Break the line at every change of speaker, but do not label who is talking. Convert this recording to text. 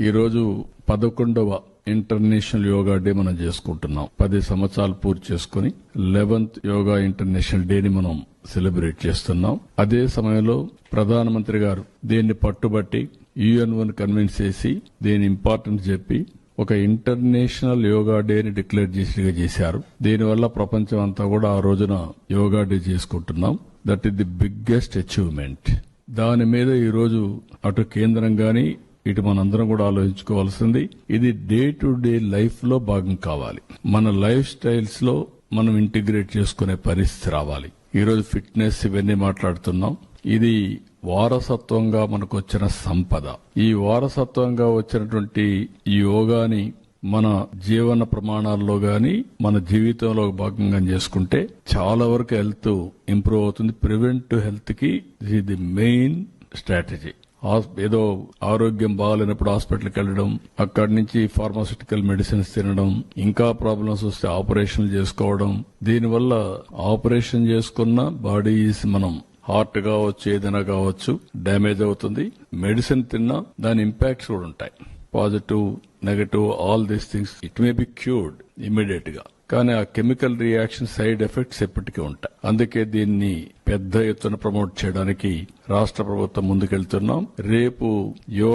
ఈరోజు పదకొండవ international yoga day మనం చేసుకుంటున్నాం. పది సంవత్సరాలు పూర్తి చేసుకుని లెవెన్త్ యోగా ఇంటర్నేషనల్ డేని మనం సెలబ్రేట్ చేస్తున్నాం. అదే సమయంలో ప్రధానమంత్రి గారు దీన్ని పట్టుబట్టి యుఎన్ఓని కన్విన్స్ చేసి దీని ఇంపార్టెన్స్ చెప్పి ఒక ఇంటర్నేషనల్ యోగా డేని డిక్లేర్ చేసిగా చేశారు. దీనివల్ల ప్రపంచం అంతా కూడా ఆ రోజున యోగా డే చేసుకుంటున్నాం. That is the biggest achievement. దాని మీద ఈరోజు అటు కేంద్రం గాని ఇటు మనందరం కూడా ఆలోచించుకోవాల్సింది ఇది డే టు డే లైఫ్లో భాగం కావాలి. మన లైఫ్ స్టైల్స్లో మనం ఇంటిగ్రేట్ చేసుకునే పరిస్థితి రావాలి. ఈరోజు ఫిట్నెస్ ఇవన్నీ మాట్లాడుతున్నాం. ఇది వారసత్వంగా మనకు వచ్చిన సంపద. ఈ వారసత్వంగా వచ్చినటువంటి ఈ యోగాని మన జీవన ప్రమాణాల్లో గాని మన జీవితంలో భాగంగా చేసుకుంటే చాలా వరకు హెల్త్ ఇంప్రూవ్ అవుతుంది. ప్రివెంట్ హెల్త్కి ఇది ది మెయిన్ స్ట్రాటజీ. ఏదో ఆరోగ్యం బాగాలేనప్పుడు హాస్పిటల్కి వెళ్ళడం అక్కడి నుంచి ఫార్మాసిటికల్ మెడిసిన్స్ తినడం ఇంకా ప్రాబ్లమ్స్ వస్తే ఆపరేషన్లు చేసుకోవడం దీనివల్ల ఆపరేషన్ చేసుకున్న బాడీస్ మనం. హార్ట్ కావచ్చు ఏదైనా కావచ్చు డ్యామేజ్ అవుతుంది. మెడిసిన్ తిన్నా దాని ఇంపాక్ట్స్ కూడా ఉంటాయి. Positive negative all these things it may be cured ఇమీడియట్గా కానీ ఆ కెమికల్ రియాక్షన్ సైడ్ ఎఫెక్ట్స్ ఎప్పటికీ ఉంటాయి. అందుకే దీన్ని పెద్ద ఎత్తున ప్రమోట్ చేయడానికి రాష్ట్ర ప్రభుత్వం ముందుకెళ్తున్నాం. రేపు యో